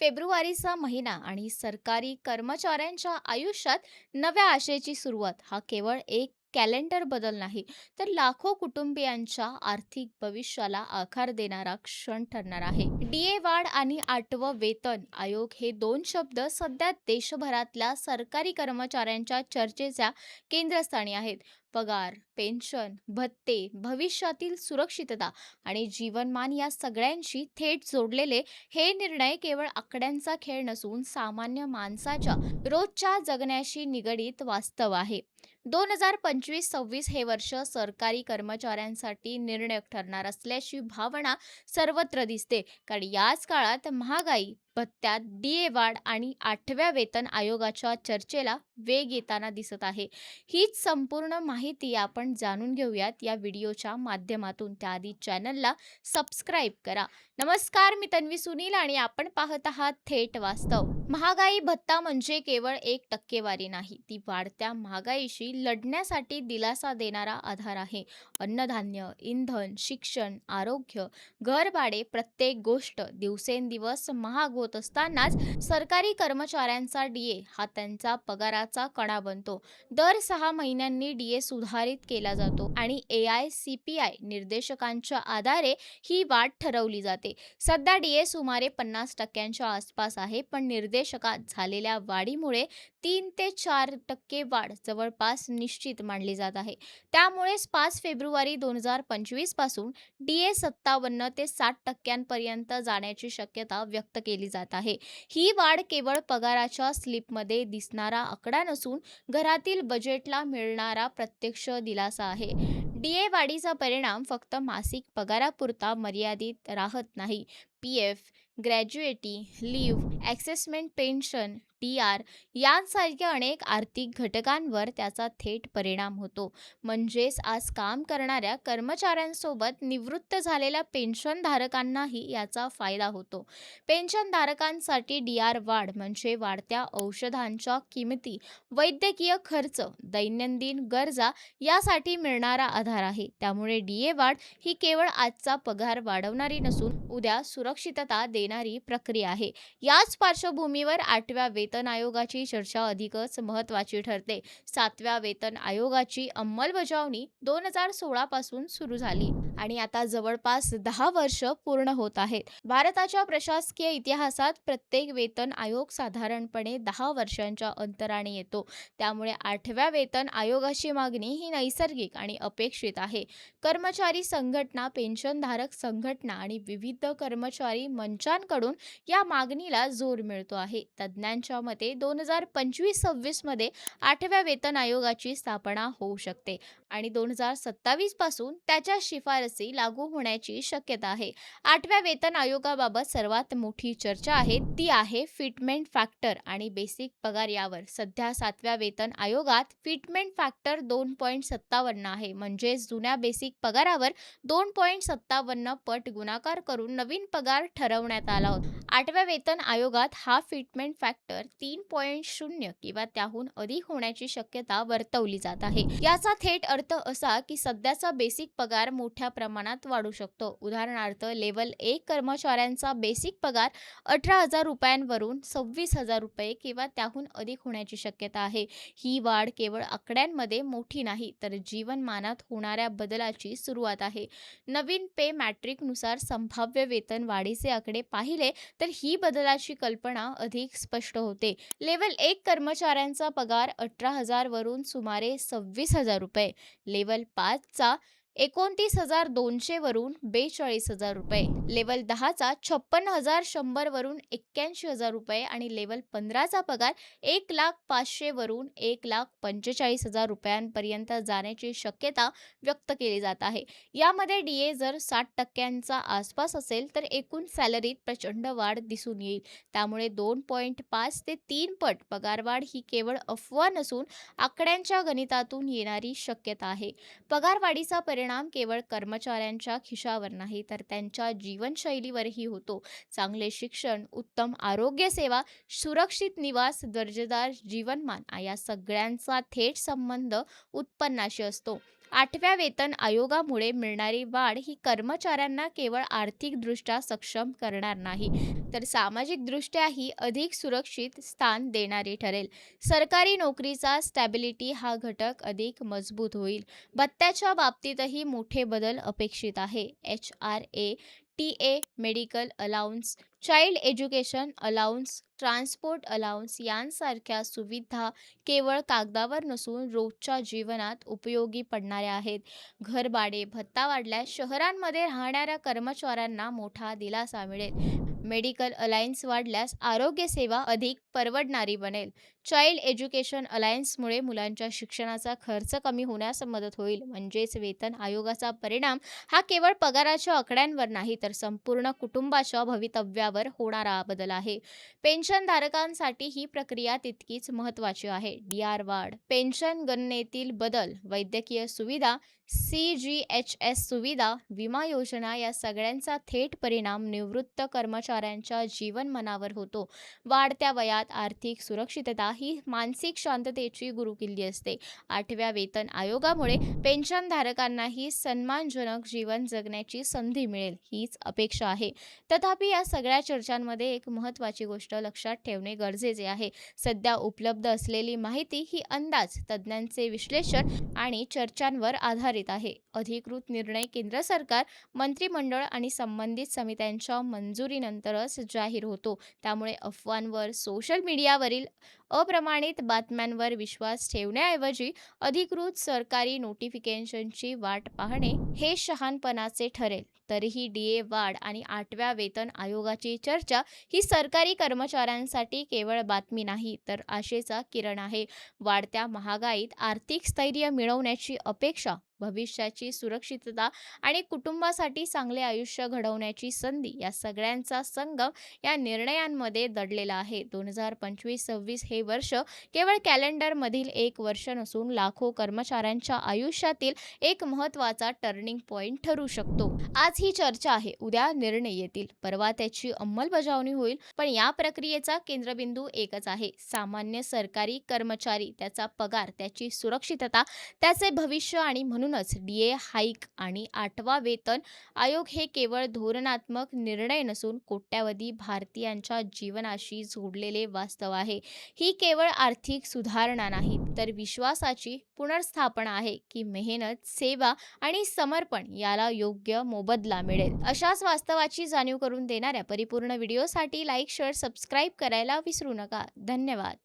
फेब्रुवारीचा महिना आणि सरकारी कर्मचाऱ्यांच्या आयुष्यात नव्या आशेची सुरुवात. हा केवळ एक कॅलेंडर बदल नाही. तर लाखो कुटुंबियांच्या आर्थिक भविष्याला आकार देणारा क्षण ठरणार आहे. डीए वाढ आणि आठवं वेतन आयोग हे दोन शब्द सध्या देशभरातल्या सरकारी कर्मचाऱ्यांच्या चर्चेच्या केंद्रस्थानी आहेत. पगार पेन्शन भत्ते भविष्यातील सुरक्षितता आणि जीवनमान या सगळ्यांशी थेट जोडलेले हे निर्णय केवळ आकड्यांचा खेळ नसून सामान्य माणसाच्या रोजच्या जगण्याशी निगडीत वास्तव आहे. दोन हजार पंचवीस सव्वीस हे वर्ष सरकारी कर्मचाऱ्यांसाठी निर्णायक ठरणार असल्याची भावना सर्वत्र दिसते. कारण याच काळात महागाई भत्त्यात डीए वाढ आणि आठव्या वेतन आयोगाच्या चर्चेला वेग येताना दिसत आहे. हीच संपूर्ण माहिती आपण जाणून घेऊयात या व्हिडिओच्या माध्यमातून. त्याआधी चॅनलला सबस्क्राईब करा. नमस्कार मी तन्वी सुनील आणि आपण पाहत आहात थेट वास्तव. महागाई भत्ता म्हणजे केवळ एक टक्केवारी नाही ती वाढत्या महागाईशी लढण्यासाठी दिलासा देणारा आधार आहे. अन्नधान्य इंधन शिक्षण आरोग्य घरभाडे प्रत्येक गोष्ट दिवसेंदिवस महाग होत असतानाच सरकारी कर्मचाऱ्यांचा डीए हा त्यांचा पगाराचा कणा बनतो. दर सहा महिन्यांनी डीए सुधारित केला जातो आणि A I C P I निर्देशकांच्या आधारे ही वाढ ठरवली जाते. सध्या डीए सुमारे पन्नास टक्क्यांच्या आसपास आहे पण निर्देशकात झालेल्या वाढीमुळे तीन ते चार टक्के वाढ जवळपास निश्चित मानली जात आहे. त्यामुळेच पाच फेब्रुवारी दोन हजार पंचवीसपासून डीए सत्तावन्न ते साठ टक्क्यांपर्यंत जाण्याची शक्यता व्यक्त केली जात आहे. ही वाढ केवळ पगाराच्या स्लिपमध्ये दिसणारा आकडा नसून घरातील बजेटला मिळणारा प्रत्यक्ष दिलासा आहे. डीए वाढीचा परिणाम फक्त मासिक पगारापुरता मर्यादित राहत नाही. P F gratuity leave assessment pension T R यांसारख्या अनेक आर्थिक घटकांवर त्याचा थेट परिणाम होतो. म्हणजेच आज काम करणाऱ्या कर्मचाऱ्यांसोबत निवृत्त झालेल्या पेन्शनधारकांनाही याचा फायदा होतो. पेन्शनधारकांसाठी डी आर वाढ म्हणजे वाढत्या औषधांच्या किमती वैद्यकीय खर्च दैनंदिन गरजा यासाठी मिळणारा आधार आहे. त्यामुळे डी ए वाढ ही केवळ आजचा पगार वाढवणारी नसून उद्या सुरक्षा सुरक्षितता देणारी प्रक्रिया आहे. याच पार्श्वभूमीवर आठव्या वेतन आयोगाची चर्चा अधिकच महत्त्वाची ठरते. सातव्या वेतन आयोगाची अंमलबजावणी दोन हजार सोळा पासून सुरू झाली आणि आता जवळपास दहा वर्ष पूर्ण होत आहेत. भारताच्या प्रशासकीय इतिहासात प्रत्येक वेतन आयोग साधारणपणे दहा वर्षांच्या अंतराने येतो. त्यामुळे आठव्या वेतन आयोगाची मागणी ही नैसर्गिक आणि अपेक्षित आहे. कर्मचारी संघटना पेन्शनधारक संघटना आणि विविध कर्मचारी मंचांकडून या मागणीला जोर मिळतो आहे. तज्ज्ञांच्या मते दोन हजार पंचवीस सव्वीसमध्ये आठव्या वेतन आयोगाची स्थापना होऊ शकते आणि दोन हजार सत्तावीसपासून त्याच्या शिफारसी लागू होण्याची शक्यता आहे. आठव्या वेतन आयोगाबाबत सर्वात मोठी चर्चा आहे ती आहे फिटमेंट फॅक्टर आणि बेसिक पगार यावर. सध्या सातव्या वेतन आयोगात फिटमेंट फॅक्टर दोन पॉईंट सत्तावन्न आहे म्हणजेच जुन्या बेसिक पगारावर दोन पॉईंट सत्तावन्न पट गुणाकार करून नवीन पगार ठरवण्यात आला होता. आठव्या वेतन आयोगात हा फिटमेंट फॅक्टर तीन पॉईंट शून्य किंवा त्याहून अधिक होण्याची शक्यता वर्तवली जात आहे. याचा थेट अर्थ असा की सध्याचा बेसिक पगार मोठ्या प्रमाणात वाढू शकतो. उदाहरणार्थ लेवल एक कर्मचाऱ्यांचा बेसिक पगार अठरा हजार रुपयांवरून सव्वीस हजार रुपये किंवा त्याहून अधिक होण्याची शक्यता आहे. ही वाढ केवळ आकड्यांमध्ये मोठी नाही तर जीवनमानात होणाऱ्या बदलाची सुरुवात आहे. नवीन पे मॅट्रिकनुसार संभाव्य वेतन वाढीचे आकडे पाहिले तर ही बदलाची कल्पना अधिक स्पष्ट होते. लेवल एक कर्मचाऱ्यांचा पगार अठरा हजार वरून सुमारे सव्वीस हजार रुपये. लेवल पाचचा एकोणतीस हजार दोनशे वरून बेचाळीस हजार रुपये. लेवल दहाचा छप्पन्न हजार शंभर वरून एक्क्याऐंशी हजार रुपये आणि लेवल पंधराचा पगार एक लाख पाचशे वरून एक लाख पंचेचाळीस हजार रुपयांपर्यंत जाण्याची शक्यता व्यक्त केली जात आहे. यामध्ये डी ए जर साठ टक्क्यांचा आसपास असेल तर एकूण सॅलरीत प्रचंड वाढ दिसून येईल. त्यामुळे दोन पॉईंट पाच ते तीन पट पगारवाढ ही केवळ अफवा नसून आकड्यांच्या गणितातून येणारी शक्यता आहे. पगारवाढीचा परिणाम परिणाम केवळ कर्मचाऱ्यांच्या खिशावर नाही तर त्यांच्या जीवनशैलीवरही होतो. चांगले शिक्षण उत्तम आरोग्य सेवा सुरक्षित निवास दर्जेदार जीवनमान या सगळ्यांचा थेट संबंध उत्पन्नाशी असतो. आठव्या वेतन आयोगामुळे मिळणारी वाढ ही कर्मचाऱ्यांना केवळ आर्थिकदृष्ट्या सक्षम करणार नाही तर सामाजिकदृष्ट्याही अधिक सुरक्षित स्थान देणारी ठरेल. सरकारी नोकरीचा स्टॅबिलिटी हा घटक अधिक मजबूत होईल. भत्त्याच्या बाबतीतही मोठे बदल अपेक्षित आहे. H. R. A. T A medical allowance child education allowance transport allowance यांसारख्या सुविधा केवळ कागदावर नसून रोजच्या जीवनात उपयोगी पडणाऱ्या आहेत. घरभाडे भत्ता वाढल्यास शहरांमध्ये राहणाऱ्या कर्मचाऱ्यांना मोठा दिलासा मिळेल. मेडिकल अलायन्स वाढल्यास आरोग्यसेवा अधिक परवडणारी बनेल. चाइल्ड एज्युकेशन अलायन्समुळे मुलांच्या शिक्षणाचा खर्च कमी होण्यास मदत होईल. म्हणजेच वेतन आयोगाचा परिणाम हा केवळ पगाराच्या आकड्यांवर नाही तर संपूर्ण कुटुंबाच्या भवितव्यावर होणारा बदल आहे. पेन्शनधारकांसाठी ही प्रक्रिया तितकीच महत्त्वाची आहे. डी आर वाढ पेन्शन गणनेतील बदल वैद्यकीय सुविधा सी जी एच एस सुविधा विमा योजना या सगळ्यांचा थेट परिणाम निवृत्त कर्मचाऱ्यांच्या जीवनमानावर होतो. वाढत्या वयात आर्थिक सुरक्षितता ही मानसिक शांततेची गुरुकिल्ली असते. आठव्या वेतन आयोगामुळे पेन्शनधारकांनाही सन्मानजनक जीवन जगण्याची संधी मिळेल हीच अपेक्षा आहे. तथापि या सगळ्या चर्चांमध्ये एक महत्त्वाची गोष्ट लक्षात ठेवणे गरजेचे आहे. सध्या उपलब्ध असलेली माहिती ही अंदाज तज्ज्ञांचे विश्लेषण आणि चर्चांवर आधारित आहे. अधिकृत निर्णय केंद्र सरकार मंत्रिमंडळ आणि संबंधित समित्यांच्या मंजुरीनंतरच जाहीर होतो. त्यामुळे अफवांवर सोशल मीडियावरील अ अप्रमाणित बातम्यांवर विश्वास ठेवण्याऐवजी अधिकृत सरकारी नोटिफिकेशनची वाट पाहणे हे शहाणपणाचे ठरेल. तरीही डी ए वाढ आणि आठव्या वेतन आयोगाची चर्चा ही सरकारी कर्मचाऱ्यांसाठी केवळ बातमी नाही तर आशेचा किरण आहे. वाढत्या महागाईत आर्थिक स्थैर्य मिळवण्याची अपेक्षा भविष्याची सुरक्षितता आणि कुटुंबासाठी चांगले आयुष्य घडवण्याची संधी या सगळ्यांचा संगम या निर्णयांमध्ये दडलेला आहे. दोन हजार पंचवीस सव्वीस हे वर्ष केवळ कॅलेंडरमधील एक वर्ष नसून लाखो कर्मचाऱ्यांच्या आयुष्यातील एक महत्त्वाचा टर्निंग पॉईंट ठरू शकतो. आज ही चर्चा आहे उद्या निर्णय येतील. परवा त्याची अंमलबजावणी होईल पण या प्रक्रियेचा केंद्रबिंदू एकच आहे. सामान्य सरकारी कर्मचारी त्याचा पगार त्याची सुरक्षितता त्याचे भविष्य आणि म्हणून म्हणूनच डी ए हाईक आणि आठवा वेतन आयोग हे केवळ धोरणात्मक निर्णय नसून कोट्यावधी भारतीयांच्या जीवनाशी जोडलेले वास्तव आहे. ही केवळ आर्थिक सुधारणा नाही तर विश्वासाची पुनर्स्थापना आहे की मेहनत सेवा आणि समर्पण याला योग्य मोबदला मिळेल. अशाच वास्तवाची जाणीव करून देणाऱ्या परिपूर्ण व्हिडिओसाठी लाईक शेअर सबस्क्राईब करायला विसरू नका. धन्यवाद.